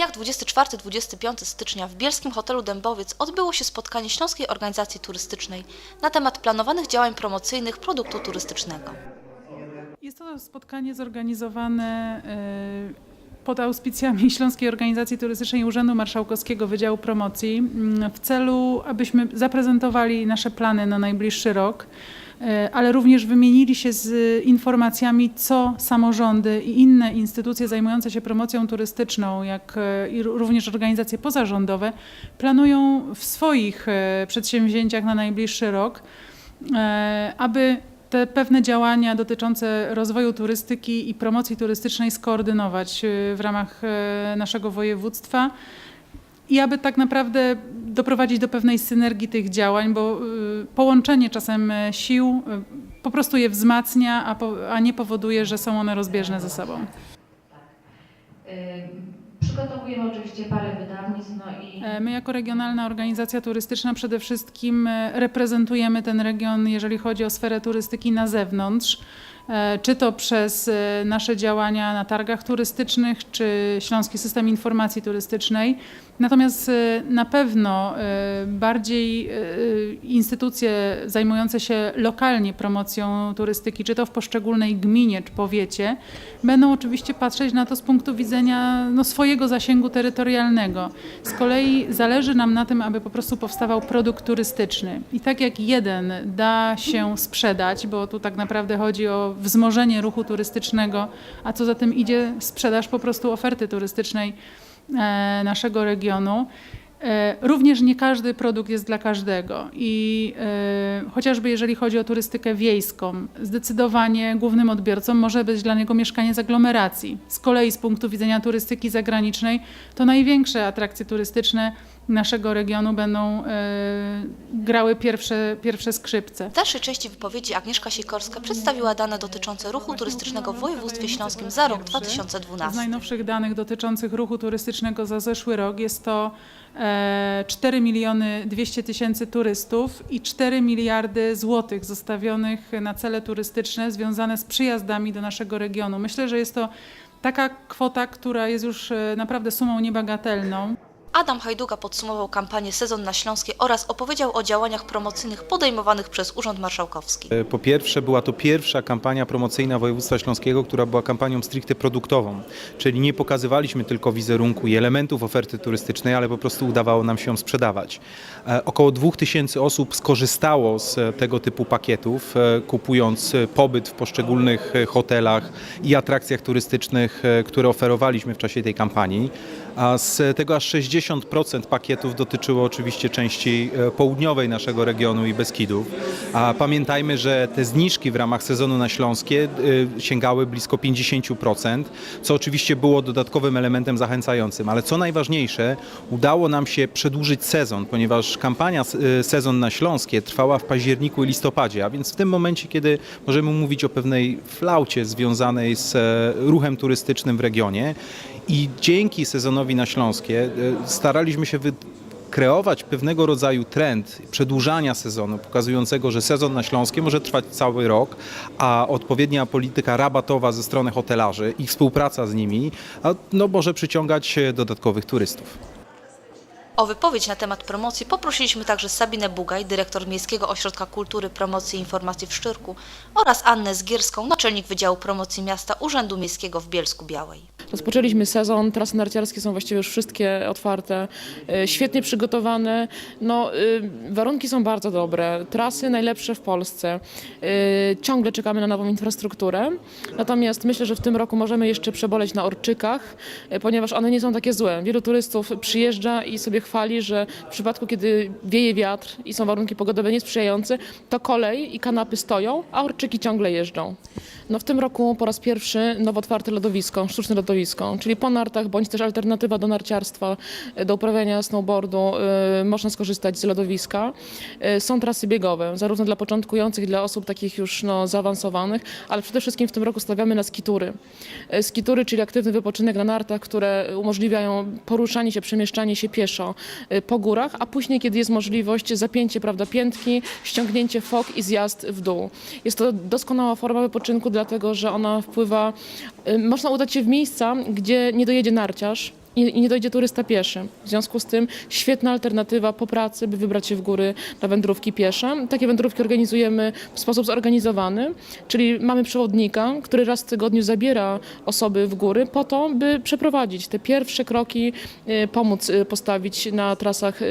dniach 24-25 stycznia w bielskim hotelu Dębowiec odbyło się spotkanie Śląskiej Organizacji Turystycznej na temat planowanych działań promocyjnych produktu turystycznego. Jest to spotkanie zorganizowane e, pod auspicjami Śląskiej Organizacji Turystycznej Urzędu Marszałkowskiego Wydziału Promocji mm, w celu, abyśmy zaprezentowali nasze plany na najbliższy rok, ale również wymienili się z informacjami, co samorządy i inne instytucje zajmujące się promocją turystyczną, jak e, i również organizacje pozarządowe, planują w swoich e, przedsięwzięciach na najbliższy rok, e, aby te pewne działania dotyczące rozwoju turystyki i promocji turystycznej skoordynować w ramach e, naszego województwa i aby tak naprawdę doprowadzić do pewnej synergii tych działań, bo y, połączenie czasem e, sił y, po prostu je wzmacnia, a, po, a nie powoduje, że są one rozbieżne ze sobą. Y, Przygotowujemy oczywiście parę wydawnictw, no i E, My jako regionalna organizacja turystyczna przede wszystkim e, reprezentujemy ten region, jeżeli chodzi o sferę turystyki na zewnątrz, e, czy to przez e, nasze działania na targach turystycznych, czy Śląski System Informacji Turystycznej. Natomiast e, na pewno e, bardziej e, instytucje zajmujące się lokalnie promocją turystyki, czy to w poszczególnej gminie, czy powiecie, będą oczywiście patrzeć na to z punktu widzenia no, swojego zasięgu terytorialnego. Z kolei zależy nam na tym, aby po prostu powstawał produkt turystyczny. I tak jak jeden da się sprzedać, bo tu tak naprawdę chodzi o wzmożenie ruchu turystycznego, a co za tym idzie sprzedaż po prostu oferty turystycznej e, naszego regionu. E, Również nie każdy produkt jest dla każdego i e, chociażby jeżeli chodzi o turystykę wiejską, zdecydowanie głównym odbiorcą może być dla niego mieszkanie z aglomeracji. Z kolei z punktu widzenia turystyki zagranicznej to największe atrakcje turystyczne naszego regionu będą e, grały pierwsze, pierwsze skrzypce. W dalszej części wypowiedzi Agnieszka Sikorska przedstawiła dane dotyczące ruchu turystycznego w województwie śląskim za rok Z 2012. najnowszych danych dotyczących ruchu turystycznego za zeszły rok jest to e, 4 miliony 200 tysięcy turystów i 4 miliardy złotych zostawionych na cele turystyczne związane z przyjazdami do naszego regionu. Myślę, że jest to taka kwota, która jest już e, naprawdę sumą niebagatelną. Adam Hajduga podsumował kampanię Sezon na Śląskie oraz opowiedział o działaniach promocyjnych podejmowanych przez Urząd Marszałkowski. Po pierwsze, była to pierwsza kampania promocyjna województwa śląskiego, która była kampanią stricte produktową, czyli nie pokazywaliśmy tylko wizerunku i elementów oferty turystycznej, ale po prostu udawało nam się ją sprzedawać. E, Około 2000 osób skorzystało z e, tego typu pakietów, e, kupując e, pobyt w poszczególnych e, hotelach i atrakcjach turystycznych, e, które oferowaliśmy w czasie tej kampanii. A z tego aż 60% pakietów dotyczyło oczywiście części e, południowej naszego regionu i Beskidów. A pamiętajmy, że te zniżki w ramach sezonu na Śląskie e, sięgały blisko 50%, co oczywiście było dodatkowym elementem zachęcającym. Ale co najważniejsze, udało nam się przedłużyć sezon, ponieważ kampania e, Sezon na Śląskie trwała w październiku i listopadzie, a więc w tym momencie, kiedy możemy mówić o pewnej flaucie związanej z ruchem turystycznym w regionie i dzięki sezonowi na Śląskie e, staraliśmy się wy kreować pewnego rodzaju trend przedłużania sezonu, pokazującego, że sezon na Śląskie może trwać cały rok, a odpowiednia polityka rabatowa ze strony hotelarzy i współpraca z nimi no, może przyciągać dodatkowych turystów. O wypowiedź na temat promocji poprosiliśmy także Sabinę Bugaj, dyrektor Miejskiego Ośrodka Kultury, Promocji i Informacji w Szczyrku oraz Annę Zgierską, naczelnik Wydziału Promocji Miasta Urzędu Miejskiego w Bielsku Białej. Rozpoczęliśmy sezon, trasy narciarskie są właściwie już wszystkie otwarte, e, świetnie przygotowane. No, e, warunki są bardzo dobre, trasy najlepsze w Polsce. E, Ciągle czekamy na nową infrastrukturę, natomiast myślę, że w tym roku możemy jeszcze przeboleć na Orczykach, ponieważ one nie są takie złe. Wielu turystów przyjeżdża i sobie chwali, że w przypadku, kiedy wieje wiatr i są warunki pogodowe niesprzyjające, to kolej i kanapy stoją, a Orczyki ciągle jeżdżą. No w tym roku po raz pierwszy nowo otwarte lodowisko, sztuczne lodowisko, czyli po nartach, bądź też alternatywa do narciarstwa, e, do uprawiania snowboardu, y, można skorzystać z lodowiska. Y, są trasy biegowe, zarówno dla początkujących, dla osób takich już no, zaawansowanych, ale przede wszystkim w tym roku stawiamy na skitury. Skitury, czyli aktywny wypoczynek na nartach, które umożliwiają poruszanie się, przemieszczanie się pieszo po górach, a później, kiedy jest możliwość, zapięcie prawda, piętki, ściągnięcie fok i zjazd w dół. Jest to doskonała forma wypoczynku, dlatego że ona wpływa, y, można udać się w miejsca, gdzie nie dojedzie narciarz, i nie dojdzie turysta pieszy. W związku z tym świetna alternatywa po pracy, by wybrać się w góry na wędrówki piesze. Takie wędrówki organizujemy w sposób zorganizowany, czyli mamy przewodnika, który raz w tygodniu zabiera osoby w góry po to, by przeprowadzić te pierwsze kroki, y, pomóc y, postawić na trasach y,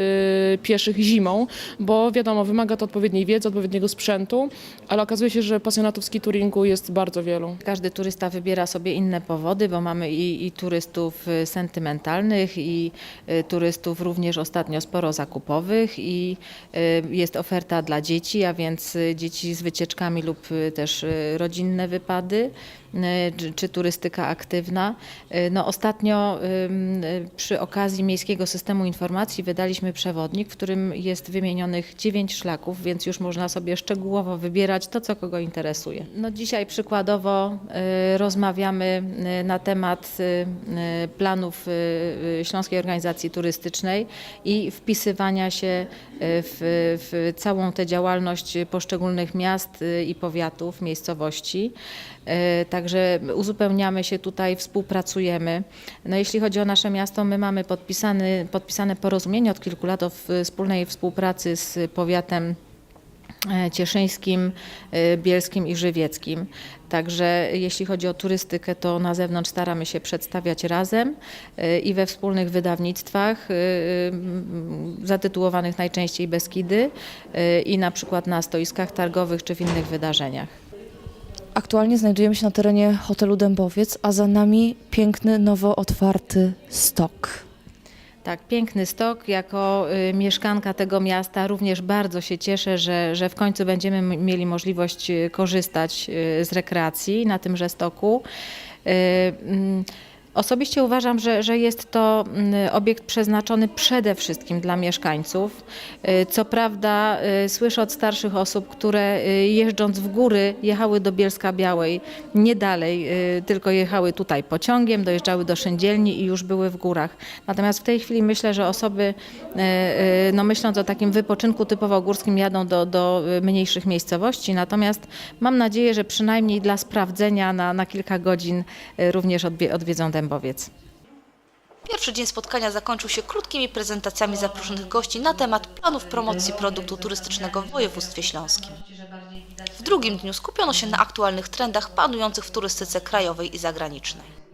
pieszych zimą, bo wiadomo, wymaga to odpowiedniej wiedzy, odpowiedniego sprzętu, ale okazuje się, że pasjonatów ski touringu jest bardzo wielu. Każdy turysta wybiera sobie inne powody, bo mamy i, i turystów y, i y, turystów również ostatnio sporo zakupowych, i y, jest oferta dla dzieci, a więc y, dzieci z wycieczkami lub też rodzinne wypady, czy, turystyka aktywna. No, ostatnio przy okazji Miejskiego Systemu Informacji wydaliśmy przewodnik, w którym jest wymienionych dziewięć szlaków, więc już można sobie szczegółowo wybierać to, co kogo interesuje. No, dzisiaj przykładowo rozmawiamy na temat planów Śląskiej Organizacji Turystycznej i wpisywania się y, w, w całą tę działalność poszczególnych miast y, i powiatów, miejscowości. Y, Także uzupełniamy się tutaj, współpracujemy. No, jeśli chodzi o nasze miasto, my mamy podpisany, podpisane porozumienie od kilku lat o wspólnej współpracy z powiatem cieszyńskim, e, bielskim i żywieckim. Także jeśli chodzi o turystykę, to na zewnątrz staramy się przedstawiać razem e, i we wspólnych wydawnictwach e, zatytułowanych najczęściej Beskidy e, i na przykład na stoiskach targowych czy w innych wydarzeniach. Aktualnie znajdujemy się na terenie hotelu Dębowiec, a za nami piękny, nowo otwarty stok. Tak, piękny stok. Jako y, mieszkanka tego miasta również bardzo się cieszę, że, że w końcu będziemy mieli możliwość y, korzystać y, z rekreacji na tymże stoku. Osobiście uważam, że, że jest to mm, obiekt przeznaczony przede wszystkim dla mieszkańców. Y, Co prawda y, słyszę od starszych osób, które y, jeżdżąc w góry jechały do Bielska Białej, nie dalej, tylko jechały tutaj pociągiem, dojeżdżały do Szyndzielni i już były w górach. Natomiast w tej chwili myślę, że osoby, no myśląc o takim wypoczynku typowo górskim, jadą do, do mniejszych miejscowości. Natomiast mam nadzieję, że przynajmniej dla sprawdzenia na, na kilka godzin również odwie, odwiedzą Dębowiec. Pierwszy dzień spotkania zakończył się krótkimi prezentacjami zaproszonych gości na temat planów promocji produktu turystycznego w województwie śląskim. W drugim dniu skupiono się na aktualnych trendach panujących w turystyce krajowej i zagranicznej.